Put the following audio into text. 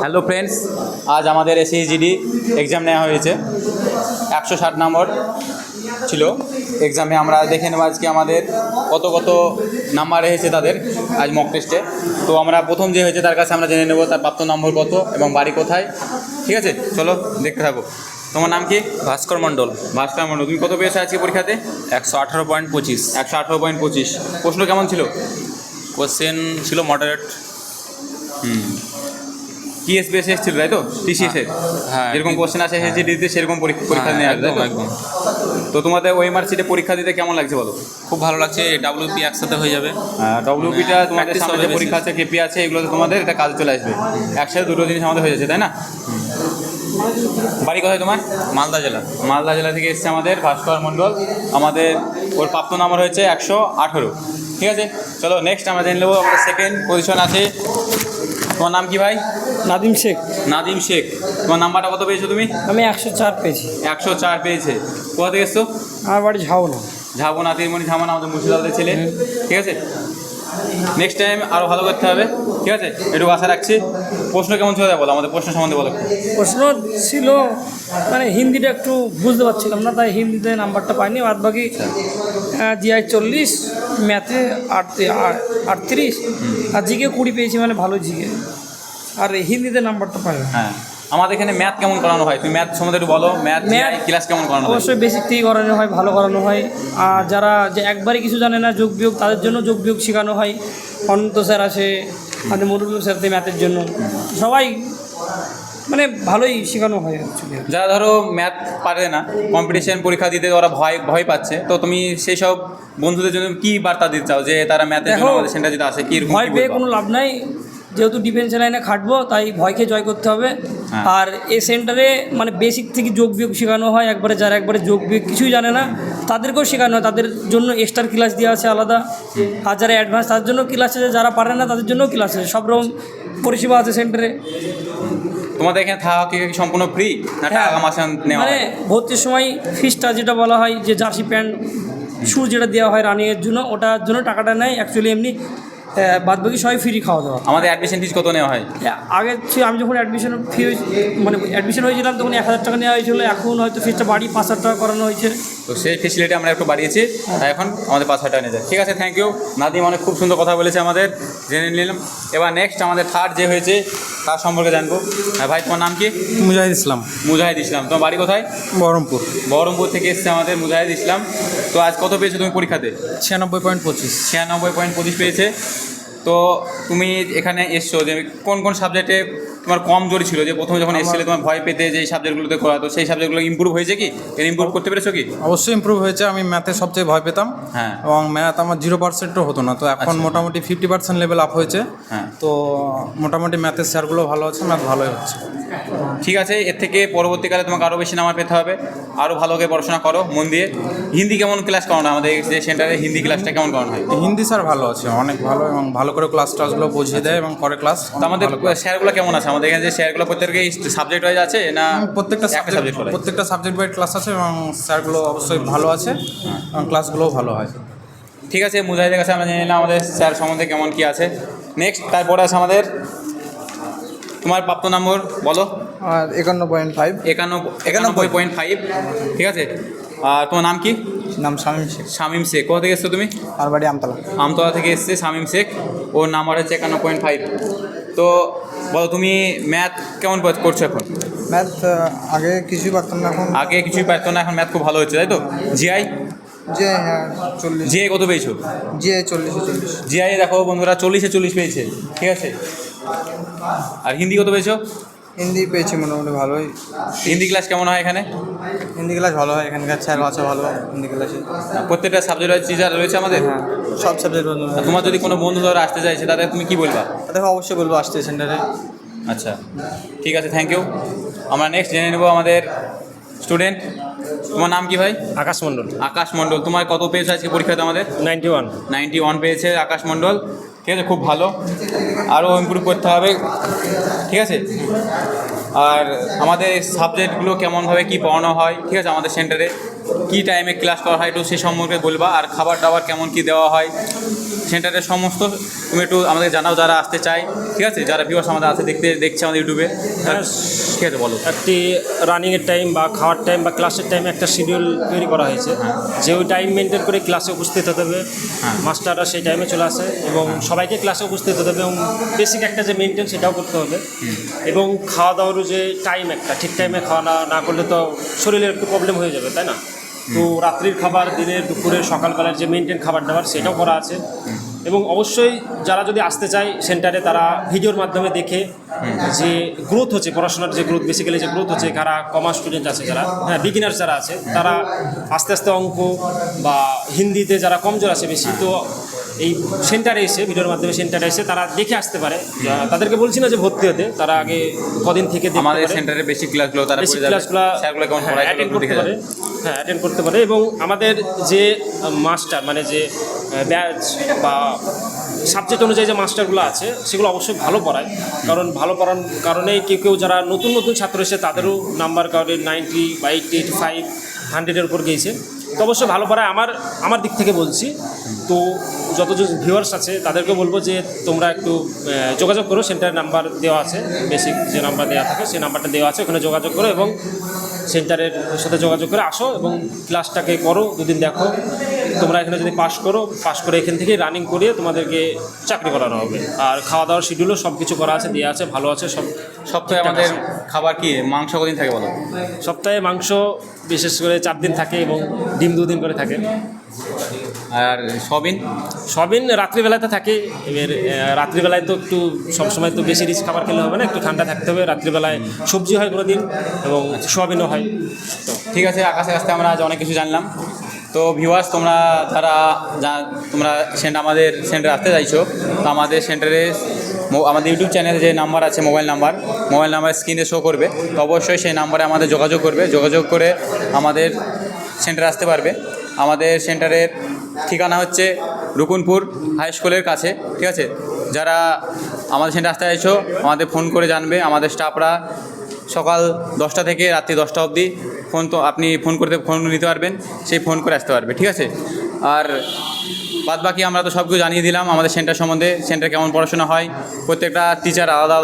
Hello friends আজ আমাদের এসএইচজিডি exam নেওয়া হয়েছে। একশো ষাট নম্বর ছিল এক্সামে আমরা দেখে নেব আজকে আমাদের কত কত নাম্বার এসেছে তাদের আজ মক টেস্টে তো আমরা প্রথম যে হয়েছে তার কাছে আমরা জেনে নেব তার প্রাপ্ত নম্বর কত এবং বাড়ি কোথায়। ঠিক আছে? চলো দেখতে থাকো। তোমার নাম কি? ভাস্কর মণ্ডল। ভাস্কর মন্ডল তুমি কত পেয়েছ আজকে পরীক্ষাতে? একশো আঠারো পয়েন্ট পঁচিশ। একশো আঠারো পয়েন্ট পঁচিশ। প্রশ্ন কেমন ছিল? কোশ্চেন ছিল মডারেট হুম। টিএস বেস এসেছিল তাই তো? টিসিএসের হ্যাঁ যেরকম কোশ্চেন আসে এসএসজি দিতে সেরকম পরীক্ষা পরীক্ষা নিয়ে আসবে তো? একদম। তো তোমাদের ওএমআর সিটে পরীক্ষা দিতে কেমন লাগছে বলো? খুব ভালো লাগছে ডাব্লিউপি একসাথে হয়ে যাবে। ডব্লিউপিটা তোমাদের practice সামনে। পরীক্ষা আছে কেপি আছে এগুলো তোমাদের এটা কাজে চলে আসবে। একসাথে দুটো জিনিস আমাদের হয়ে যাচ্ছে তাই না? বাড়ি কোথায় তোমার? মালদা জেলা। মালদা জেলা থেকে এসেছে আমাদের ভাস্কর মণ্ডল। আমাদের ওর প্রাপ্ত নাম্বার হয়েছে একশো আঠেরো। ঠিক আছে? চলো নেক্সট আমরা জেনে নেব আমাদের সেকেন্ড পজিশন আছে তোমার নাম কি ভাই? নাদিম শেখ। নাদিম শেখ। তোমার নাম্বারটা কত পেয়েছ তুমি? আমি একশো চার পেয়েছি। একশো চার পেয়েছে। কোথা থেকে এসছো? আমার বাড়ি ঝাউনা। ঝাবো নাতিরমণি ঝামানা আমাদের মুর্শিদাবাদের ছেলে। ঠিক আছে? নেক্সট টাইম আরও ভালো করতে হবে। ঠিক আছে? একটু আশা রাখছি। প্রশ্ন কেমন ছিল বলো আমাদের প্রশ্ন সম্বন্ধে বলো। প্রশ্ন ছিল মানে হিন্দিটা একটু বুঝতে পারছিলাম না তাই হিন্দিতে নাম্বারটা পাইনি। বাদ বাকি জিআই চল্লিশ ম্যাথে আটত্রিশ আর জিকে কুড়ি পেয়েছি মানে ভালো জিকে। আর হিন্দিতে নাম্বারটা পাইনি হ্যাঁ। আমাদের এখানে ম্যাথ কেমন করানো হয়? তুমি ম্যাথ সম্বন্ধে একটু বলো। ম্যাথ Math- ক্লাস কেমন করানো হয়? অবশ্যই বেসিক থেকে করানো হয় ভালো করানো হয়। আর যারা যে একবারই কিছু জানে না যোগ বিয়োগ তাদের জন্য যোগ বিয়োগ শেখানো হয়। অনন্ত স্যার আছে আমাদের মরুল স্যার ম্যাথের জন্য। সবাই মানে ভালোই শেখানো হয় যারা ধরো ম্যাথ পারে না কম্পিটিশন পরীক্ষা দিতে ওরা ভয় ভয় পাচ্ছে। তো তুমি সেই সব বন্ধুদের জন্য কি বার্তা দিতে চাও? যে তারা ম্যাথের জন্য সেন্টার যদি আসে কি ভয় পেয়ে কোনো লাভ নাই। যেহেতু ডিফেন্স লাইনে খাটবো তাই ভয়কে জয় করতে হবে। হ্যাঁ। আর এ সেন্টারে মানে বেসিক থেকে যোগ বিয়োগ শেখানো হয় একবারে যারা একবারে যোগ বিয়োগ কিছুই জানে না তাদেরকেও শেখানো হয়। তাদের জন্য এক্সট্রা ক্লাস দেওয়া আছে আলাদা। আর যারা অ্যাডভান্স তাদের জন্য ক্লাস আছে যারা পারে না তাদের জন্য ক্লাস আছে। সব রকম পরিষেবা আছে সেন্টারে তোমাদের এখানে থাকা কি কি সম্পূর্ণ ফ্রি না টাকা মাসে নেওয়া মানে ভর্তির সময় ফিসটা যেটা বলা হয় যে জার্সি প্যান্ট শু যেটা দেওয়া হয় রানিংয়ের জন্য ওটার জন্য টাকাটা নেয়। অ্যাকচুয়ালি এমনি বাদ বাকি সবাই ফ্রি খাওয়া দাওয়া। আমাদের অ্যাডমিশন ফিস কত নেওয়া হয়? আগে আমি যখন অ্যাডমিশন ফি মানে অ্যাডমিশন হয়েছিলাম তখন এক হাজার টাকা নেওয়া হয়েছিল এখন হয়তো ফিসটা বাড়ি পাঁচ হাজার টাকা করানো হয়েছে। তো সেই ফেসিলিটি আমরা একটু বাড়িয়েছি তাই এখন আমাদের পাঁচ হাজার টাকা নিয়ে যায়। ঠিক আছে থ্যাংক ইউ নাদিম অনেক খুব সুন্দর কথা বলেছে আমাদের জেনে নিলাম। এবার নেক্সট আমাদের থার্ড যে হয়েছে তার সম্পর্কে জানব। হ্যাঁ ভাই তোমার নাম কি? মুজাহিদ ইসলাম। মুজাহিদ ইসলাম। তোমার বাড়ি কোথায়? বহরমপুর। বহরমপুর থেকে এসছে আমাদের মুজাহিদ ইসলাম। তো আজ কত পেয়েছ তুমি পরীক্ষাতে? ছিয়ানব্বই পয়েন্ট পঁচিশ। ছিয়ানব্বই পয়েন্ট পঁচিশ পেয়েছে। তো তুমি এখানে এসছো যে কোন কোন সাবজেক্টে তোমার কম জোর ছিল যে প্রথমে যখন এসেছিলে তোমার ভয় পেতে যে সাবজেক্টগুলোতে করাতো সেই সাবজেক্টগুলো ইম্প্রুভ হয়েছে কি? এর ইম্প্রুভ করতে পেরেছ কি? অবশ্যই ইমপ্রুভ হয়েছে আমি ম্যাথে সবচেয়ে ভয় পেতাম। হ্যাঁ। এবং ম্যাথ আমার জিরো পার্সেন্টও হতো না তো এখন আচ্ছা। মোটামুটি ফিফটি পার্সেন্ট লেভেল আপ হয়েছে। হ্যাঁ। তো মোটামুটি ম্যাথের স্যারগুলো ভালো আছে ম্যাথ ভালোই হচ্ছে। ঠিক আছে এর থেকে পরবর্তীকালে তোমাকে আরও বেশি নাম্বার পেতে হবে। আরও ভালো করে পড়াশোনা করো মন দিয়ে। হিন্দি কেমন ক্লাস করানো আমাদের যে সেন্টারে হিন্দি ক্লাসটা কেমন করানো হয়? হিন্দি স্যার ভালো আছে অনেক ভালো এবং ভালো করে ক্লাস টাসগুলো বুঝিয়ে দেয় এবং করে ক্লাস তো আমাদের স্যারগুলো কেমন আছে? আমাদের এখানে যে স্যারগুলো প্রত্যেকেই সাবজেক্ট ওয়াইজ আছে না প্রত্যেকটা একটা সাবজেক্ট প্রত্যেকটা সাবজেক্ট ওয়াইজ ক্লাস আছে এবং স্যারগুলো অবশ্যই ভালো আছে এবং ক্লাসগুলোও ভালো হয়। ঠিক আছে মুজাহিদের কাছে আমরা জেনে নিলাম আমাদের স্যার সম্বন্ধে কেমন কি আছে। নেক্সট তারপরে আছে আমাদের তোমার প্রাপ্ত নম্বর বলো। একান্ন পয়েন্ট ফাইভ একান্ন একানব্বই পয়েন্ট ফাইভ ঠিক আছে? আর তোমার নাম কি? নাম শামীম শেখ। শামিম শেখ। কোথা থেকে এসছো তুমি? আর বাড়ি আমতলা। আমতলা থেকে এসছে শামিম শেখ। ওর নাম্বার হচ্ছে একান্ন পয়েন্ট ফাইভ তো বলো তুমি ম্যাথ কেমন করছ এখন? ম্যাথ আগে কিছুই পারতাম না এখন। আগে কিছুই পারতো না এখন ম্যাথ খুব ভালো হচ্ছে তাই তো? জিআই যে হ্যাঁ চল্লিশ। জিআই কত পেয়েছ? যে চল্লিশে চল্লিশ। জিআই দেখো বন্ধুরা চল্লিশে চল্লিশ পেয়েছে ঠিক আছে? আর হিন্দি কত পেয়েছ? হিন্দি পেয়েছি মোটামুটি ভালোই। হিন্দি ক্লাস কেমন হয় এখানে? হিন্দি ক্লাস ভালো হয় এখানকার স্যার আছে ভালো হিন্দি ক্লাসে প্রত্যেকটা সাবজেক্ট টিচার রয়েছে আমাদের? হ্যাঁ। সব সাবজেক্ট তোমার যদি কোনো বন্ধু ধরো আসতে চাইছে তাদের তুমি কি বলবা? দেখো অবশ্যই বলব আসতে সেন্টারে আচ্ছা ঠিক আছে থ্যাংক ইউ আমরা নেক্সট জেনে নেব আমাদের স্টুডেন্ট তোমার নাম কি ভাই? আকাশ মণ্ডল। আকাশ মণ্ডল তোমার কত পেয়েছ আজকে পরীক্ষাতে আমাদের? নাইনটি ওয়ান নাইনটি ওয়ান পেয়েছে আকাশ মণ্ডল। ঠিক আছে খুব ভালো। আরও ইমপ্রুভ করতে হবে। ঠিক আছে? আর আমাদের সাবজেক্টগুলো কেমনভাবে কী পড়ানো হয়? ঠিক আছে আমাদের সেন্টারে কী টাইমে ক্লাস করা হয় একটু সে সম্পর্কে বলবা আর খাবার দাবার কেমন কী দেওয়া হয় সেন্টারের সমস্ত তুমি একটু আমাদের জানাও যারা আসতে চায় ঠিক আছে? যারা ভিউয়ার্স আমাদের আছে দেখতে দেখছে আমাদের ইউটিউবে হ্যাঁ। ঠিক আছে বলো। একটি রানিংয়ের টাইম বা খাওয়ার টাইম বা ক্লাসের টাইম একটা শিডিউল তৈরি করা হয়েছে। যে ওই টাইম মেনটেন করে ক্লাসে উপস্থিত হতে হবে। মাস্টাররা সেই টাইমে চলে আসে এবং সবাইকে ক্লাসে উপস্থিত হতে হবে এবং বেসিক একটা যে মেনটেন সেটাও করতে হবে। এবং খাওয়া দাওয়ারও যে টাইম একটা ঠিক টাইমে খাওয়া না করলে তো শরীরের একটু প্রবলেম হয়ে যাবে তাই না? তো রাত্রির খাবার, দিনের, দুপুরে, সকালবেলার যে মেনটেন খাবার দাবার সেটাও করা আছে। এবং অবশ্যই যারা যদি আসতে চায় সেন্টারে তারা ভিডিওর মাধ্যমে দেখে যে গ্রোথ হচ্ছে, পড়াশোনার যে গ্রোথ বেসিক্যালি যে গ্রোথ হচ্ছে, যারা কমার্স স্টুডেন্ট আছে যারা হ্যাঁ বিগিনার যারা আছে, তারা আস্তে আস্তে অঙ্ক বা হিন্দিতে যারা কমজোর আছে বেশি, তো এই সেন্টারে এসে ভিডিওর মাধ্যমে সেন্টারে এসে তারা দেখে আসতে পারে। তাদেরকে বলছি না যে ভর্তি হতে তারা আগে কদিন থেকে আমাদের পারে। সেন্টারের বেসিক ক্লাসগুলো তারা যাবে। ক্লাসগুলো অ্যাটেন্ড করতে পারে। হ্যাঁ অ্যাটেন্ড করতে পারে এবং আমাদের যে মাস্টার মানে যে ব্যাচ বা সাবজেক্ট অনুযায়ী যে মাস্টারগুলো আছে সেগুলো অবশ্যই ভালো পড়ায়। কারণ ভালো পড়ার কারণেই কেউ কেউ যারা নতুন নতুন ছাত্র এসে তাদেরও নাম্বার কাউরে নাইনটি বা এইটটি এইটি ফাইভ হান্ড্রেডের উপর গিয়েছে। তো অবশ্যই ভালো পড়ায় আমার আমার দিক থেকে বলছি। তো যতজন ভিউয়ার্স আছে তাদেরকে বলব যে তোমরা একটু যোগাযোগ করো, সেন্টারের নাম্বার দেওয়া আছে। বেসিক যে নাম্বার দেওয়া থাকে, সেই নাম্বারটা দেওয়া আছে, ওখানে যোগাযোগ করো এবং সেন্টারের সাথে যোগাযোগ করে আসো এবং ক্লাসটাকে করো, দুদিন দেখো। তোমরা এখানে যদি পাস করো পাস করে এখান থেকেই রানিং করিয়ে তোমাদেরকে চাকরি করানো হবে। আর খাওয়া দাওয়ার শিডিউলও সব কিছু করা আছে দেওয়া আছে, ভালো আছে, সব সপ্তাহে আমাদের খাবার কি মাংস কদিন থাকে বলো? সপ্তাহে মাংস বিশেষ করে চার দিন থাকে এবং ডিম দুদিন করে থাকে। আর সবিন সবিন রাত্রিবেলাতে থাকে। এবার রাত্রিবেলায় তো একটু সবসময় তো বেশি রিচ খাবার খেলে হবে না একটু ঠান্ডা থাকতে হবে। রাত্রিবেলায় সবজি হয় কোনো দিন এবং সোয়াবিনও হয়। তো ঠিক আছে আকাশে আস্তে আমরা আজ অনেক কিছু জানলাম। তো ভিউয়ার্স তোমরা তারা যা- তোমরা সেন্টার আমাদের সেন্টারে আসতে চাইছো তো আমাদের সেন্টারে আমাদের ইউটিউব চ্যানেলে যে নাম্বার আছে মোবাইল নাম্বার মোবাইল নাম্বার স্ক্রিনে শো করবে, তো অবশ্যই সেই নাম্বারে আমাদের যোগাযোগ করবে, যোগাযোগ করে আমাদের সেন্টারে আসতে পারবে। আমাদের সেন্টারের ঠিকানা হচ্ছে রুকুনপুর হাই স্কুলের কাছে, ঠিক আছে? যারা আমাদের সেন্টারে আসতে চাইছো, আমাদের ফোন করে জানবে, আমাদের স্টাফরা সকাল দশটা থেকে রাত্রি দশটা অবধি ফোন তো, আপনি ফোন করতে ফোন নিতে পারবেন, সেই ফোন করে আসতে পারবে, ঠিক আছে? আর বাদ বাকি আমরা তো সব কিছু জানিয়ে দিলাম, আমাদের সেন্টার সম্বন্ধে সেন্টার কেমন পড়াশোনা হয়, প্রত্যেকটা টিচার আলাদা আলাদা